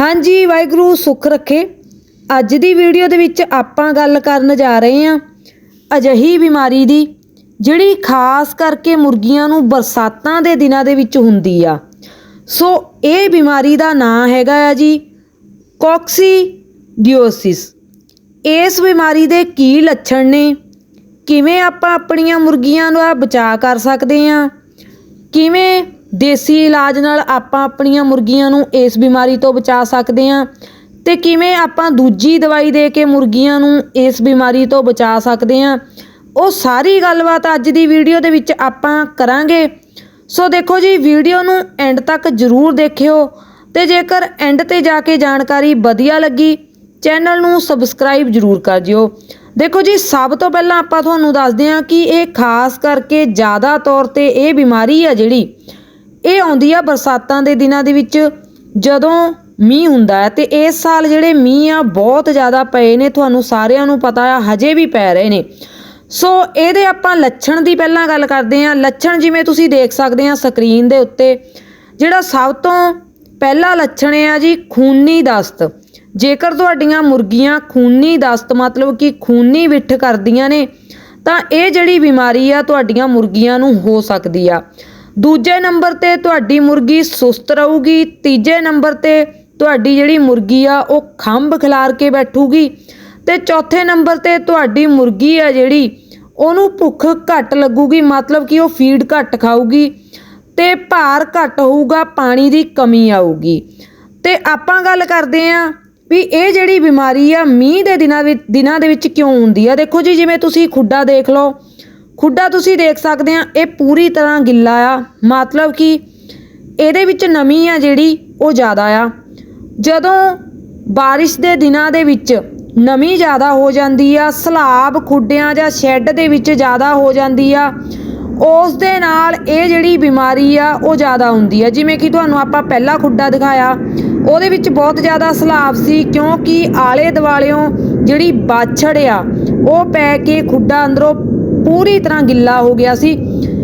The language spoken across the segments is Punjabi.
ਹਾਂਜੀ, ਵਾਹਿਗੁਰੂ, ਸੁੱਖ ਰੱਖੇ। ਅੱਜ ਦੀ ਵੀਡੀਓ ਦੇ ਵਿੱਚ ਆਪਾਂ ਗੱਲ ਕਰਨ ਜਾ ਰਹੇ ਹਾਂ ਅਜਿਹੀ ਬਿਮਾਰੀ ਦੀ, ਜਿਹੜੀ ਖਾਸ ਕਰਕੇ ਮੁਰਗੀਆਂ ਨੂੰ ਬਰਸਾਤਾਂ ਦੇ ਦਿਨਾਂ ਦੇ ਵਿੱਚ ਹੁੰਦੀ ਆ। ਸੋ ਇਹ ਬਿਮਾਰੀ ਦਾ ਨਾਂ ਹੈਗਾ ਆ ਜੀ, ਕੋਕਸੀਡਿਓਸਿਸ। ਇਸ ਬਿਮਾਰੀ ਦੇ ਕੀ ਲੱਛਣ ਨੇ? ਕਿਵੇਂ ਆਪਾਂ ਆਪਣੀਆਂ ਮੁਰਗੀਆਂ ਨੂੰ ਦਾ ਬਚਾਅ ਕਰ ਸਕਦੇ ਹਾਂ? ਕਿਵੇਂ ਦੇਸੀ ਇਲਾਜ ਨਾਲ ਆਪਾਂ ਆਪਣੀਆਂ ਮੁਰਗੀਆਂ ਨੂੰ ਇਸ ਬਿਮਾਰੀ ਤੋਂ ਬਚਾ ਸਕਦੇ ਹਾਂ ਤੇ ਕਿਵੇਂ ਆਪਾਂ ਦੂਜੀ ਦਵਾਈ ਦੇ ਕੇ ਮੁਰਗੀਆਂ ਨੂੰ ਇਸ ਬਿਮਾਰੀ ਤੋਂ ਬਚਾ ਸਕਦੇ ਹਾਂ, ਉਹ ਸਾਰੀ ਗੱਲਬਾਤ ਅੱਜ ਦੀ ਵੀਡੀਓ ਦੇ ਵਿੱਚ ਆਪਾਂ ਕਰਾਂਗੇ। ਸੋ ਦੇਖੋ ਜੀ, ਵੀਡੀਓ ਨੂੰ ਐਂਡ ਤੱਕ ਜ਼ਰੂਰ ਦੇਖਿਓ ਤੇ ਜੇਕਰ ਐਂਡ ਤੇ ਜਾ ਕੇ ਜਾਣਕਾਰੀ ਵਧੀਆ ਲੱਗੀ, ਚੈਨਲ ਨੂੰ ਸਬਸਕ੍ਰਾਈਬ ਜ਼ਰੂਰ ਕਰ ਜਿਓ ਦੇਖੋ ਜੀ, ਸਭ ਤੋਂ ਪਹਿਲਾਂ ਆਪਾਂ ਤੁਹਾਨੂੰ ਦੱਸਦੇ ਹਾਂ ਕਿ ਇਹ ਖਾਸ ਕਰਕੇ ਜ਼ਿਆਦਾ ਤੌਰ ਤੇ ਇਹ ਬਿਮਾਰੀ ਆ ਜਿਹੜੀ ਇਹ ਆਉਂਦੀ ਆ ਬਰਸਾਤਾਂ ਦੇ ਦਿਨਾਂ ਦੇ ਵਿੱਚ, ਜਦੋਂ ਮੀਂਹ ਹੁੰਦਾ ਹੈ ਤੇ ਇਸ ਸਾਲ ਜਿਹੜੇ ਮੀਂਹ ਆ, ਬਹੁਤ ਜ਼ਿਆਦਾ ਪਏ ਨੇ, ਤੁਹਾਨੂੰ ਸਾਰਿਆਂ ਨੂੰ ਪਤਾ ਆ, ਹਜੇ ਵੀ ਪੈ ਰਹੇ ਨੇ। ਸੋ ਇਹਦੇ ਆਪਾਂ ਲੱਛਣ ਦੀ ਪਹਿਲਾਂ ਗੱਲ ਕਰਦੇ ਹਾਂ। ਲੱਛਣ ਜਿਵੇਂ ਤੁਸੀਂ ਦੇਖ ਸਕਦੇ ਆ ਸਕਰੀਨ ਦੇ ਉੱਤੇ, ਜਿਹੜਾ ਸਭ ਤੋਂ ਪਹਿਲਾ ਲੱਛਣ ਆ ਜੀ, ਖੂਨੀ ਦਸਤ। ਜੇਕਰ ਤੁਹਾਡੀਆਂ ਮੁਰਗੀਆਂ ਖੂਨੀ ਦਸਤ, ਮਤਲਬ ਕਿ ਖੂਨੀ ਵਿੱਠ ਕਰਦੀਆਂ ਨੇ, ਤਾਂ ਇਹ ਜਿਹੜੀ ਬਿਮਾਰੀ ਆ, ਤੁਹਾਡੀਆਂ ਮੁਰਗੀਆਂ ਨੂੰ ਹੋ ਸਕਦੀ ਆ। ਦੂਜੇ ਨੰਬਰ ਤੇ ਤੁਹਾਡੀ ਮੁਰਗੀ ਸੁਸਤ ਰਹੂਗੀ, ਤੀਜੇ ਨੰਬਰ ਤੇ ਤੁਹਾਡੀ ਜਿਹੜੀ ਮੁਰਗੀ ਆ, ਉਹ ਖੰਭ ਖਿਲਾਰ ਕੇ ਬੈਠੂਗੀ ਤੇ ਚੌਥੇ ਨੰਬਰ ਤੇ ਤੁਹਾਡੀ ਮੁਰਗੀ ਆ ਜਿਹੜੀ, ਉਹਨੂੰ ਭੁੱਖ ਘੱਟ ਲੱਗੂਗੀ, ਮਤਲਬ ਕਿ ਉਹ ਫੀਡ ਘੱਟ ਖਾਊਗੀ ਤੇ ਭਾਰ ਘੱਟ ਹੋਊਗਾ, ਪਾਣੀ ਦੀ ਕਮੀ ਆਊਗੀ। ਤੇ ਆਪਾਂ ਗੱਲ ਕਰਦੇ ਆਂ ਵੀ ਇਹ ਜਿਹੜੀ ਬਿਮਾਰੀ ਆ, ਮੀਂਹ ਦੇ ਦਿਨਾਂ ਵਿੱਚ, ਦਿਨਾਂ ਦੇ ਵਿੱਚ ਕਿਉਂ ਹੁੰਦੀ ਆ? ਦੇਖੋ ਜੀ, ਜਿਵੇਂ ਤੁਸੀਂ ਖੁੱਡਾ ਦੇਖ ਲਓ ਖੁੱਡਾ ਤੁਸੀਂ ਦੇਖ ਸਕਦੇ ਆ, ਇਹ ਪੂਰੀ ਤਰ੍ਹਾਂ ਗਿੱਲਾ ਆ। ਮਤਲਬ ਕਿ ਇਹਦੇ ਵਿੱਚ ਨਮੀ ਆ ਜਿਹੜੀ, ਉਹ ਜ਼ਿਆਦਾ ਆ। ਜਦੋਂ ਬਾਰਿਸ਼ ਦੇ ਦਿਨਾਂ ਦੇ ਵਿੱਚ ਨਮੀ ਜ਼ਿਆਦਾ ਹੋ ਜਾਂਦੀ ਆ, ਸਲਾਬ ਖੁੱਡਿਆਂ ਜਾਂ ਸ਼ੈੱਡ ਦੇ ਵਿੱਚ ਜ਼ਿਆਦਾ ਹੋ ਜਾਂਦੀ ਆ, ਉਸ ਦੇ ਨਾਲ ਇਹ ਜਿਹੜੀ ਬਿਮਾਰੀ ਆ, ਉਹ ਜ਼ਿਆਦਾ ਹੁੰਦੀ ਆ। ਜਿਵੇਂ ਕਿ ਤੁਹਾਨੂੰ ਆਪਾਂ ਪਹਿਲਾ ਖੁੱਡਾ ਦਿਖਾਇਆ, ਉਹਦੇ ਵਿੱਚ ਬਹੁਤ ਜ਼ਿਆਦਾ ਸਲਾਬ ਸੀ, ਕਿਉਂਕਿ ਆਲੇ ਦੁਆਲਿਓਂ ਜਿਹੜੀ ਬਾਛੜ ਆ, ਉਹ ਪੈ ਕੇ ਖੁੱਡਾ ਅੰਦਰੋਂ ਪੂਰੀ ਤਰ੍ਹਾਂ ਗਿੱਲਾ ਹੋ ਗਿਆ ਸੀ।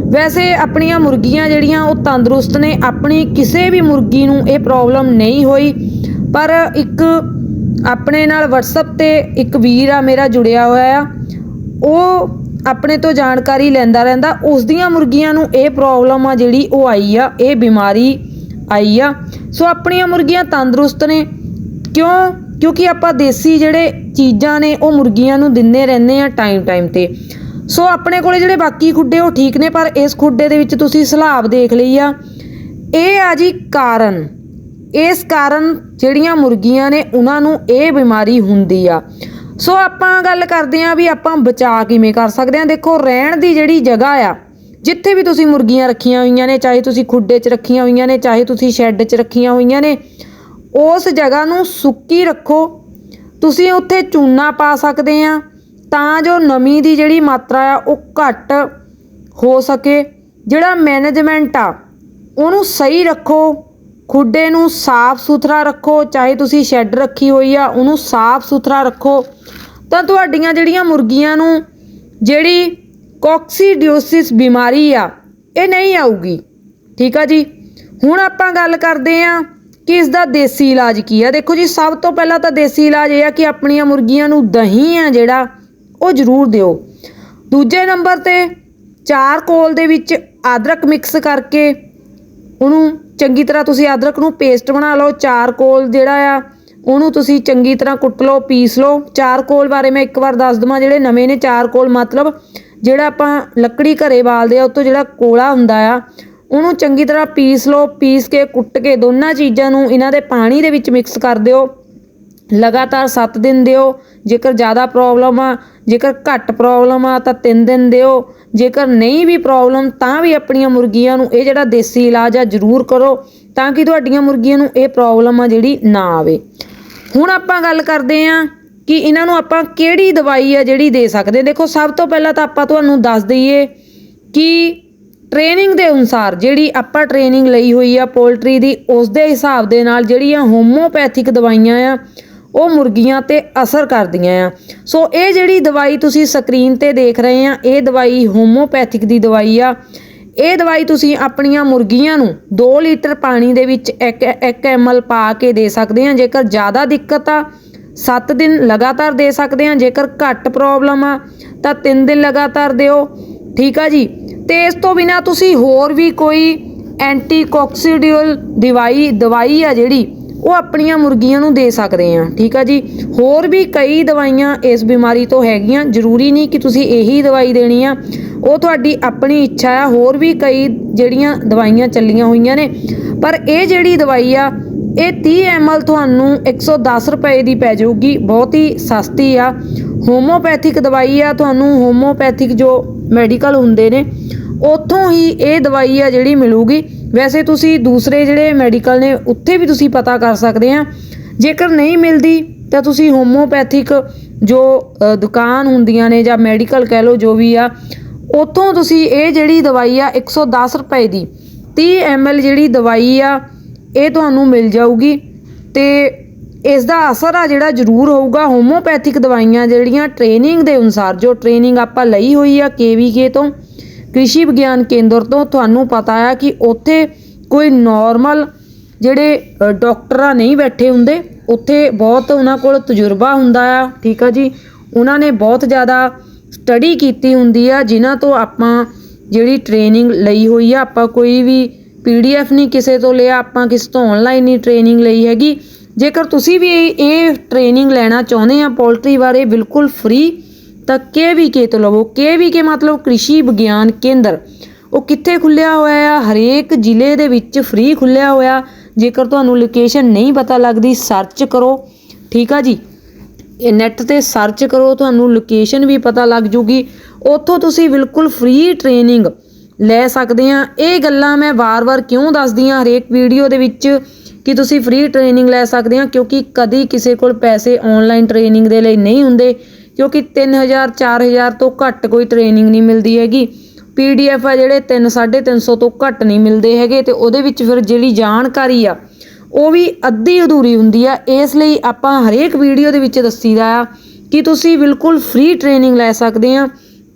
ਵੈਸੇ ਆਪਣੀਆਂ ਮੁਰਗੀਆਂ ਜਿਹੜੀਆਂ, ਉਹ ਤੰਦਰੁਸਤ ਨੇ। ਆਪਣੀ ਕਿਸੇ ਵੀ ਮੁਰਗੀ ਨੂੰ ਇਹ ਪ੍ਰੋਬਲਮ ਨਹੀਂ ਹੋਈ। ਪਰ ਇੱਕ ਆਪਣੇ ਨਾਲ WhatsApp ਤੇ ਇੱਕ ਵੀਰ ਆ ਮੇਰਾ ਜੁੜਿਆ ਹੋਇਆ ਆ। ਉਹ ਆਪਣੇ ਤੋਂ ਜਾਣਕਾਰੀ ਲੈਂਦਾ ਰਹਿੰਦਾ। ਉਸ ਦੀਆਂ ਮੁਰਗੀਆਂ ਨੂੰ ਇਹ ਪ੍ਰੋਬਲਮ ਆ ਜਿਹੜੀ ਉਹ ਆਈ ਆ, ਇਹ ਬਿਮਾਰੀ ਆਈ ਆ। ਸੋ ਆਪਣੀਆਂ ਮੁਰਗੀਆਂ ਤੰਦਰੁਸਤ ਨੇ। ਕਿਉਂ? ਕਿਉਂਕਿ ਆਪਾਂ ਦੇਸੀ ਜਿਹੜੇ ਚੀਜ਼ਾਂ ਨੇ, ਉਹ ਮੁਰਗੀਆਂ ਨੂੰ ਦਿੰਨੇ ਰਹਿੰਦੇ ਆ ਟਾਈਮ ਟਾਈਮ ਤੇ। ਸੋ ਆਪਣੇ ਕੋਲੇ ਜਿਹੜੇ ਬਾਕੀ ਖੁੱਡੇ ਉਹ ਠੀਕ ਨੇ, ਪਰ ਇਸ ਖੁੱਡੇ ਦੇ ਵਿੱਚ ਤੁਸੀਂ ਸਲਾਬ ਦੇਖ ਲਈ ਆ। ਇਹ ਆ ਜੀ ਕਾਰਨ। ਇਸ ਕਾਰਨ ਜਿਹੜੀਆਂ ਮੁਰਗੀਆਂ ਨੇ, ਉਹਨਾਂ ਨੂੰ ਇਹ ਬਿਮਾਰੀ ਹੁੰਦੀ ਆ। ਸੋ ਆਪਾਂ ਗੱਲ ਕਰਦੇ ਆਂ ਵੀ ਆਪਾਂ ਬਚਾ ਕਿਵੇਂ ਕਰ ਸਕਦੇ ਆਂ ਦੇਖੋ, ਰਹਿਣ ਦੀ ਜਿਹੜੀ ਜਗ੍ਹਾ ਆ, ਜਿੱਥੇ ਵੀ ਤੁਸੀਂ ਮੁਰਗੀਆਂ ਰੱਖੀਆਂ ਹੋਈਆਂ ਨੇ, ਚਾਹੇ ਤੁਸੀਂ ਖੁੱਡੇ 'ਚ ਰੱਖੀਆਂ ਹੋਈਆਂ ਨੇ, ਚਾਹੇ ਤੁਸੀਂ ਸ਼ੈੱਡ 'ਚ ਰੱਖੀਆਂ ਹੋਈਆਂ ਨੇ, ਉਸ ਜਗ੍ਹਾ ਨੂੰ ਸੁੱਕੀ ਰੱਖੋ। ਤੁਸੀਂ ਉੱਥੇ ਚੂਨਾ ਪਾ ਸਕਦੇ ਆ ਤਾਂ ਜੋ ਨਮੀ ਦੀ ਜਿਹੜੀ ਮਾਤਰਾ ਆ, ਉਹ ਘੱਟ ਹੋ ਸਕੇ। ਜਿਹੜਾ ਮੈਨੇਜਮੈਂਟ ਆ, ਉਹਨੂੰ ਸਹੀ ਰੱਖੋ। ਖੁੱਡੇ ਨੂੰ ਸਾਫ਼ ਸੁਥਰਾ ਰੱਖੋ। ਚਾਹੇ ਤੁਸੀਂ ਸ਼ੈੱਡ ਰੱਖੀ ਹੋਈ ਆ, ਉਹਨੂੰ ਸਾਫ਼ ਸੁਥਰਾ ਰੱਖੋ। ਤਾਂ ਤੁਹਾਡੀਆਂ ਜਿਹੜੀਆਂ ਮੁਰਗੀਆਂ ਨੂੰ ਜਿਹੜੀ ਕੋਕਸੀਡਿਓਸਿਸ ਬਿਮਾਰੀ ਆ, ਇਹ ਨਹੀਂ ਆਊਗੀ। ਠੀਕ ਆ ਜੀ? ਹੁਣ ਆਪਾਂ ਗੱਲ ਕਰਦੇ ਆਂ ਕਿ ਇਸ ਦਾ ਦੇਸੀ ਇਲਾਜ ਕੀ ਆ। ਦੇਖੋ ਜੀ, ਸਭ ਤੋਂ ਪਹਿਲਾਂ ਤਾਂ ਦੇਸੀ ਇਲਾਜ ਇਹ ਆ ਕਿ ਆਪਣੀਆਂ ਮੁਰਗੀਆਂ ਨੂੰ ਦਹੀਂ ਆ ਜਿਹੜਾ ਉਹ ਜ਼ਰੂਰ ਦਿਓ। ਦੂਜੇ ਨੰਬਰ ਤੇ ਚਾਰ ਕੋਲ ਦੇ ਵਿੱਚ ਅਦਰਕ ਮਿਕਸ ਕਰਕੇ ਉਹਨੂੰ ਚੰਗੀ ਤਰ੍ਹਾਂ ਤੁਸੀਂ ਅਦਰਕ ਨੂੰ ਪੇਸਟ ਬਣਾ ਲਓ। ਚਾਰ ਕੋਲ ਜਿਹੜਾ ਆ, ਉਹਨੂੰ ਤੁਸੀਂ ਚੰਗੀ ਤਰ੍ਹਾਂ ਕੁੱਟ ਲਓ, ਪੀਸ ਲਓ। ਚਾਰ ਕੋਲ ਬਾਰੇ ਮੈਂ ਇੱਕ ਵਾਰ ਦੱਸ ਦਵਾਂ, ਜਿਹੜੇ ਨਵੇਂ ਨੇ ਚਾਰ ਕੋਲ, ਮਤਲਬ ਜਿਹੜਾ ਆਪਾਂ ਲੱਕੜੀ ਘਰੇ ਬਾਲਦੇ ਆ, ਉਹ ਤੋਂ ਜਿਹੜਾ ਕੋਲਾ ਹੁੰਦਾ ਆ, ਉਹਨੂੰ ਚੰਗੀ ਤਰ੍ਹਾਂ ਪੀਸ ਲਓ, ਪੀਸ ਕੇ ਕੁੱਟ ਕੇ ਦੋਨਾਂ ਚੀਜ਼ਾਂ ਨੂੰ ਇਹਨਾਂ ਦੇ ਪਾਣੀ ਦੇ ਵਿੱਚ ਮਿਕਸ ਕਰ ਦਿਓ। ਲਗਾਤਾਰ 7 ਦਿਨ ਦਿਓ। ਜੇਕਰ ਜ਼ਿਆਦਾ ਪ੍ਰੋਬਲਮ ਆ, ਜੇਕਰ ਘੱਟ ਪ੍ਰੋਬਲਮ ਆ, ਤਾਂ 3 ਦਿਨ ਦਿਓ। ਜੇਕਰ ਨਹੀਂ ਵੀ ਪ੍ਰੋਬਲਮ ਤਾਂ ਵੀ ਆਪਣੀਆਂ ਮੁਰਗੀਆਂ ਨੂੰ ਇਹ ਜਿਹੜਾ ਦੇਸੀ ਇਲਾਜ ਆ, ਜ਼ਰੂਰ ਕਰੋ, ਤਾਂ ਕਿ ਤੁਹਾਡੀਆਂ ਮੁਰਗੀਆਂ ਨੂੰ ਇਹ ਪ੍ਰੋਬਲਮ ਆ ਜਿਹੜੀ ਨਾ ਆਵੇ। ਹੁਣ ਆਪਾਂ ਗੱਲ ਕਰਦੇ ਆਂ ਕਿ ਇਹਨਾਂ ਨੂੰ ਆਪਾਂ ਕਿਹੜੀ ਦਵਾਈ ਆ ਜਿਹੜੀ ਦੇ ਸਕਦੇ। ਦੇਖੋ, ਸਭ ਤੋਂ ਪਹਿਲਾਂ ਤਾਂ ਆਪਾਂ ਤੁਹਾਨੂੰ ਦੱਸ ਦਈਏ ਕਿ ਟ੍ਰੇਨਿੰਗ ਦੇ ਅਨੁਸਾਰ ਜਿਹੜੀ ਆਪਾਂ ਟ੍ਰੇਨਿੰਗ ਲਈ ਹੋਈ ਆ ਪੋਲਟਰੀ ਦੀ, ਉਸ ਦੇ ਹਿਸਾਬ ਦੇ ਨਾਲ ਜਿਹੜੀਆਂ ਹੋਮੋਪੈਥਿਕ ਦਵਾਈਆਂ ਆ ਉਹ ਮੁਰਗੀਆਂ ਤੇ ਅਸਰ ਕਰਦੀਆਂ ਆ। ਸੋ ਇਹ ਜਿਹੜੀ ਦਵਾਈ ਤੁਸੀਂ ਸਕਰੀਨ ਤੇ ਦੇਖ ਰਹੇ ਆ, ਇਹ ਦਵਾਈ ਹੋਮੋਪੈਥਿਕ ਦੀ ਦਵਾਈ ਆ। ਇਹ ਦਵਾਈ ਤੁਸੀਂ ਆਪਣੀਆਂ ਮੁਰਗੀਆਂ ਨੂੰ 2 ਲੀਟਰ ਪਾਣੀ ਦੇ ਵਿੱਚ 1 1 ml ਪਾ ਕੇ ਦੇ ਸਕਦੇ ਆ। ਜੇਕਰ ਜ਼ਿਆਦਾ ਦਿੱਕਤ ਆ 7 ਦਿਨ ਲਗਾਤਾਰ ਦੇ ਸਕਦੇ ਆ। ਜੇਕਰ ਘੱਟ ਪ੍ਰੋਬਲਮ ਆ, ਤਾਂ 3 ਦਿਨ ਲਗਾਤਾਰ ਦਿਓ। ਠੀਕ ਆ ਜੀ? ਤੇ ਇਸ ਤੋਂ ਬਿਨਾ ਤੁਸੀਂ ਹੋਰ ਵੀ ਕੋਈ ਐਂਟੀ ਕੋਕਸੀਡਿਊਲ ਦਵਾਈ ਦਵਾਈ ਆ ਜਿਹੜੀ ਉਹ ਆਪਣੀਆਂ ਮੁਰਗੀਆਂ ਨੂੰ ਦੇ ਸਕਦੇ ਆ, ਠੀਕ ਆ ਜੀ? ਹੋਰ ਵੀ ਕਈ ਦਵਾਈਆਂ ਇਸ ਬਿਮਾਰੀ ਤੋਂ ਹੈਗੀਆਂ, ਜ਼ਰੂਰੀ ਨਹੀਂ ਕਿ ਤੁਸੀਂ ਇਹੀ ਦਵਾਈ ਦੇਣੀ ਆ। ਉਹ ਤੁਹਾਡੀ ਆਪਣੀ ਇੱਛਾ ਆ, ਹੋਰ ਵੀ ਕਈ ਜਿਹੜੀਆਂ ਦਵਾਈਆਂ ਚੱਲੀਆਂ ਹੋਈਆਂ ਨੇ। ਪਰ ਇਹ ਜਿਹੜੀ ਦਵਾਈ ਆ, ਇਹ 30 ml ਤੁਹਾਨੂੰ 110 ਰੁਪਏ ਦੀ ਪੈ ਜਾਊਗੀ, ਬਹੁਤ ਹੀ ਸਸਤੀ ਆ। ਹੋਮੋਪੈਥਿਕ ਦਵਾਈ ਆ, ਤੁਹਾਨੂੰ ਹੋਮੋਪੈਥਿਕ ਜੋ ਮੈਡੀਕਲ ਹੁੰਦੇ ਨੇ ਉੱਥੋਂ ਹੀ ਇਹ ਦਵਾਈ ਆ ਜਿਹੜੀ ਮਿਲੂਗੀ। ਵੈਸੇ ਤੁਸੀਂ ਦੂਸਰੇ ਜਿਹੜੇ ਮੈਡੀਕਲ ਨੇ, ਉੱਥੇ ਵੀ ਤੁਸੀਂ ਪਤਾ ਕਰ ਸਕਦੇ ਆ। ਜੇਕਰ ਨਹੀਂ ਮਿਲਦੀ, ਤਾਂ ਤੁਸੀਂ ਹੋਮੋਪੈਥਿਕ ਜੋ ਦੁਕਾਨ ਹੁੰਦੀਆਂ ਨੇ ਜਾਂ ਮੈਡੀਕਲ ਕਹਿ ਲਓ ਜੋ ਵੀ ਆ, ਉੱਥੋਂ ਤੁਸੀਂ ਇਹ ਜਿਹੜੀ ਦਵਾਈ ਆ 110 ਰੁਪਏ ਦੀ 30 ml ਜਿਹੜੀ ਦਵਾਈ ਆ, ਇਹ ਤੁਹਾਨੂੰ ਮਿਲ ਜਾਊਗੀ। ਤੇ ਇਸ ਦਾ ਅਸਰ ਆ ਜਿਹੜਾ ਜ਼ਰੂਰ ਹੋਊਗਾ ਹੋਮੋਪੈਥਿਕ ਦਵਾਈਆਂ ਜਿਹੜੀਆਂ, ਟ੍ਰੇਨਿੰਗ ਦੇ ਅਨੁਸਾਰ, ਜੋ ਟ੍ਰੇਨਿੰਗ ਆਪਾਂ ਲਈ ਹੋਈ ਆ ਕੇਵੀਕੇ ਤੋਂ ਕ੍ਰਿਸ਼ੀ ਵਿਗਿਆਨ ਕੇਂਦਰ ਤੋਂ ਤੁਹਾਨੂੰ ਪਤਾ ਆ ਕਿ ਉੱਥੇ ਕੋਈ ਨਾਰਮਲ ਜਿਹੜੇ ਅ, ਡਾਕਟਰਾਂ ਨਹੀਂ ਬੈਠੇ ਹੁੰਦੇ ਉੱਥੇ ਬਹੁਤ ਉਹਨਾਂ ਕੋਲ ਤਜਰਬਾ ਹੁੰਦਾ ਆ ਠੀਕ ਆ ਜੀ? ਉਹਨਾਂ ਨੇ ਬਹੁਤ ਜ਼ਿਆਦਾ ਸਟੱਡੀ ਕੀਤੀ ਹੁੰਦੀ ਆ ਜਿਨ੍ਹਾਂ ਤੋਂ ਆਪਾਂ ਜਿਹੜੀ ਟ੍ਰੇਨਿੰਗ ਲਈ ਹੋਈ ਆ ਆਪਾਂ ਕੋਈ ਵੀ ਪੀਡੀਐਫ ਨਹੀਂ ਕਿਸੇ ਤੋਂ ਲਿਆ ਆਪਾਂ ਕਿਸੇ ਤੋਂ ਆਨਲਾਈਨ ਨਹੀਂ ਟ੍ਰੇਨਿੰਗ ਲਈ ਹੈਗੀ। ਜੇਕਰ ਤੁਸੀਂ ਵੀ ਇਹ- ਇਹ ਟ੍ਰੇਨਿੰਗ ਲੈਣਾ ਚਾਹੁੰਦੇ ਆ ਪੋਲਟਰੀ ਬਾਰੇ ਬਿਲਕੁਲ ਫ੍ਰੀ ਤਾਂ ਕੇ ਤੋਂ ਲਵੋ, ਕੇ ਮਤਲਬ ਕ੍ਰਿਸ਼ੀ ਵਿਗਿਆਨ ਕੇਂਦਰ। ਉਹ ਕਿੱਥੇ ਖੁੱਲਿਆ ਹੋਇਆ ਆ? ਹਰੇਕ ਜ਼ਿਲ੍ਹੇ ਦੇ ਵਿੱਚ ਫ੍ਰੀ ਖੁੱਲਿਆ ਹੋਇਆ। ਜੇਕਰ ਤੁਹਾਨੂੰ ਲੋਕੇਸ਼ਨ ਨਹੀਂ ਪਤਾ ਲੱਗਦੀ ਸਰਚ ਕਰੋ। ਠੀਕ ਆ ਜੀ? ਇਹ ਨੈਟ ਤੇ ਸਰਚ ਕਰੋ, ਤੁਹਾਨੂੰ ਲੋਕੇਸ਼ਨ ਵੀ ਪਤਾ ਲੱਗ ਜੂਗੀ। ਉੱਥੋਂ ਤੁਸੀਂ ਬਿਲਕੁਲ ਫ੍ਰੀ ਟ੍ਰੇਨਿੰਗ ਲੈ ਸਕਦੇ ਆ। ਇਹ ਗੱਲਾਂ ਮੈਂ ਵਾਰ-ਵਾਰ ਕਿਉਂ ਦੱਸਦੀ ਆ ਹਰੇਕ ਵੀਡੀਓ ਦੇ ਵਿੱਚ ਕਿ ਤੁਸੀਂ ਫ੍ਰੀ ਟ੍ਰੇਨਿੰਗ ਲੈ ਸਕਦੇ ਆ, ਕਿਉਂਕਿ ਕਦੀ ਕਿਸੇ ਕੋਲ ਪੈਸੇ ਆਨਲਾਈਨ ਟ੍ਰੇਨਿੰਗ ਦੇ ਲਈ ਨਹੀਂ ਹੁੰਦੇ। ਕਿਉਂਕਿ 3000 4000 ਤੋਂ ਘੱਟ ਕੋਈ ਟ੍ਰੇਨਿੰਗ ਨਹੀਂ ਮਿਲਦੀ ਹੈਗੀ। ਪੀਡੀਐਫ ਆ ਜਿਹੜੇ 3 350 ਤੋਂ ਘੱਟ ਨਹੀਂ ਮਿਲਦੇ ਹੈਗੇ ਤੇ ਉਹਦੇ ਵਿੱਚ ਫਿਰ ਜਿਹੜੀ ਜਾਣਕਾਰੀ ਆ, ਉਹ ਵੀ ਅੱਧੀ ਅਧੂਰੀ ਹੁੰਦੀ ਆ। ਇਸ ਲਈ ਆਪਾਂ ਹਰੇਕ ਵੀਡੀਓ ਦੇ ਵਿੱਚ ਦੱਸੀਦਾ ਆ ਕਿ ਤੁਸੀਂ ਬਿਲਕੁਲ ਫ੍ਰੀ ਟ੍ਰੇਨਿੰਗ ਲੈ ਸਕਦੇ ਆ।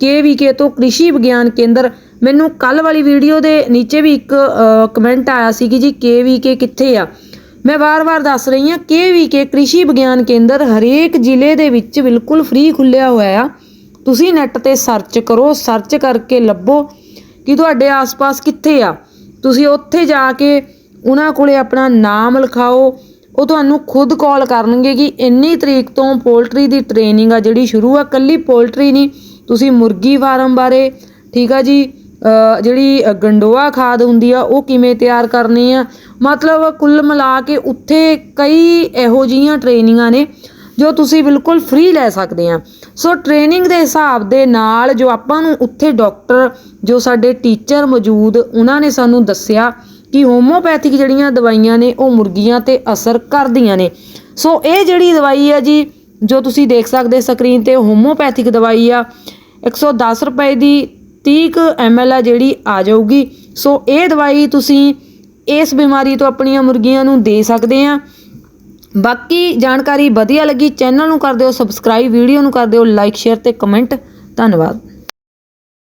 ਕੇ ਤੋਂ ਕ੍ਰਿਸ਼ੀ ਵਿਗਿਆਨ ਕੇਂਦਰ। ਮੈਨੂੰ ਕੱਲ ਵਾਲੀ ਵੀਡੀਓ ਦੇ ਨੀਚੇ ਵੀ ਇੱਕ ਕਮੈਂਟ ਆਇਆ ਸੀ ਕਿ ਜੀ ਕੇ ਕਿੱਥੇ ਆ? ਮੈਂ ਵਾਰ-ਵਾਰ ਦੱਸ ਰਹੀ ਹਾਂ, ਕੇ ਕ੍ਰਿਸ਼ੀ ਵਿਗਿਆਨ ਕੇਂਦਰ ਹਰੇਕ ਜ਼ਿਲ੍ਹੇ ਦੇ ਵਿੱਚ ਬਿਲਕੁਲ ਫ੍ਰੀ ਖੁੱਲਿਆ ਹੋਇਆ ਆ। ਤੁਸੀਂ ਨੈੱਟ ਤੇ ਸਰਚ ਕਰੋ ਸਰਚ ਕਰਕੇ ਲੱਭੋ ਕਿ ਤੁਹਾਡੇ ਆਸ-ਪਾਸ ਕਿੱਥੇ ਆ। ਤੁਸੀਂ ਉੱਥੇ ਜਾ ਕੇ ਉਹਨਾਂ ਕੋਲੇ ਆਪਣਾ ਨਾਮ ਲਿਖਾਓ। ਉਹ ਤੁਹਾਨੂੰ ਖੁਦ ਕਾਲ ਕਰਨਗੇ ਕਿ ਇੰਨੀ ਤਰੀਕ ਤੋਂ ਪੋਲਟਰੀ ਦੀ ਟ੍ਰੇਨਿੰਗ ਆ ਜਿਹੜੀ ਸ਼ੁਰੂ ਆ। ਕੱਲੀ ਪੋਲਟਰੀ ਨਹੀਂ, ਤੁਸੀਂ ਮੁਰਗੀ ਫਾਰਮ ਬਾਰੇ, ਠੀਕ ਆ ਜੀ ਜਿਹੜੀ ਗੰਡੋਆ ਖਾਦ ਹੁੰਦੀ ਆ, ਉਹ ਕਿਵੇਂ ਤਿਆਰ ਕਰਨੀ ਆ? ਮਤਲਬ ਕੁੱਲ ਮਿਲਾ ਕੇ ਉੱਥੇ ਕਈ ਇਹੋ ਜਿਹੀਆਂ ਟ੍ਰੇਨਿੰਗਾਂ ਨੇ ਜੋ ਤੁਸੀਂ ਬਿਲਕੁਲ ਫ੍ਰੀ ਲੈ ਸਕਦੇ ਆ। ਸੋ ਟ੍ਰੇਨਿੰਗ ਦੇ ਹਿਸਾਬ ਦੇ ਨਾਲ ਜੋ ਆਪਾਂ ਨੂੰ ਉੱਥੇ ਡਾਕਟਰ, ਜੋ ਸਾਡੇ ਟੀਚਰ ਮੌਜੂਦ, ਉਹਨਾਂ ਨੇ ਸਾਨੂੰ ਦੱਸਿਆ ਕਿ ਹੋਮੋਪੈਥਿਕ ਜਿਹੜੀਆਂ ਦਵਾਈਆਂ ਨੇ, ਉਹ ਮੁਰਗੀਆਂ ਤੇ ਅਸਰ ਕਰਦੀਆਂ ਨੇ। ਸੋ ਇਹ ਜਿਹੜੀ ਦਵਾਈ ਆ ਜੀ, ਜੋ ਤੁਸੀਂ ਦੇਖ ਸਕਦੇ ਸਕਰੀਨ ਤੇ ਹੋਮੋਪੈਥਿਕ ਦਵਾਈ ਆ 110 ਰੁਪਏ ਦੀ 30 ml ਆ ਜਿਹੜੀ ਆ ਜਾਊਗੀ। ਸੋ ਇਹ ਦਵਾਈ ਤੁਸੀਂ ਇਸ ਬਿਮਾਰੀ ਤੋਂ ਆਪਣੀਆਂ ਮੁਰਗੀਆਂ ਨੂੰ ਦੇ ਸਕਦੇ ਆ ਬਾਕੀ ਜਾਣਕਾਰੀ ਵਧੀਆ ਲੱਗੀ, ਚੈਨਲ ਨੂੰ ਕਰ ਦਿਓ, ਸਬਸਕ੍ਰਾਈਬ, ਵੀਡੀਓ ਨੂੰ ਕਰ ਦਿਓ ਲਾਈਕ ਸ਼ੇਅਰ ਤੇ ਕਮੈਂਟ ਧੰਨਵਾਦ।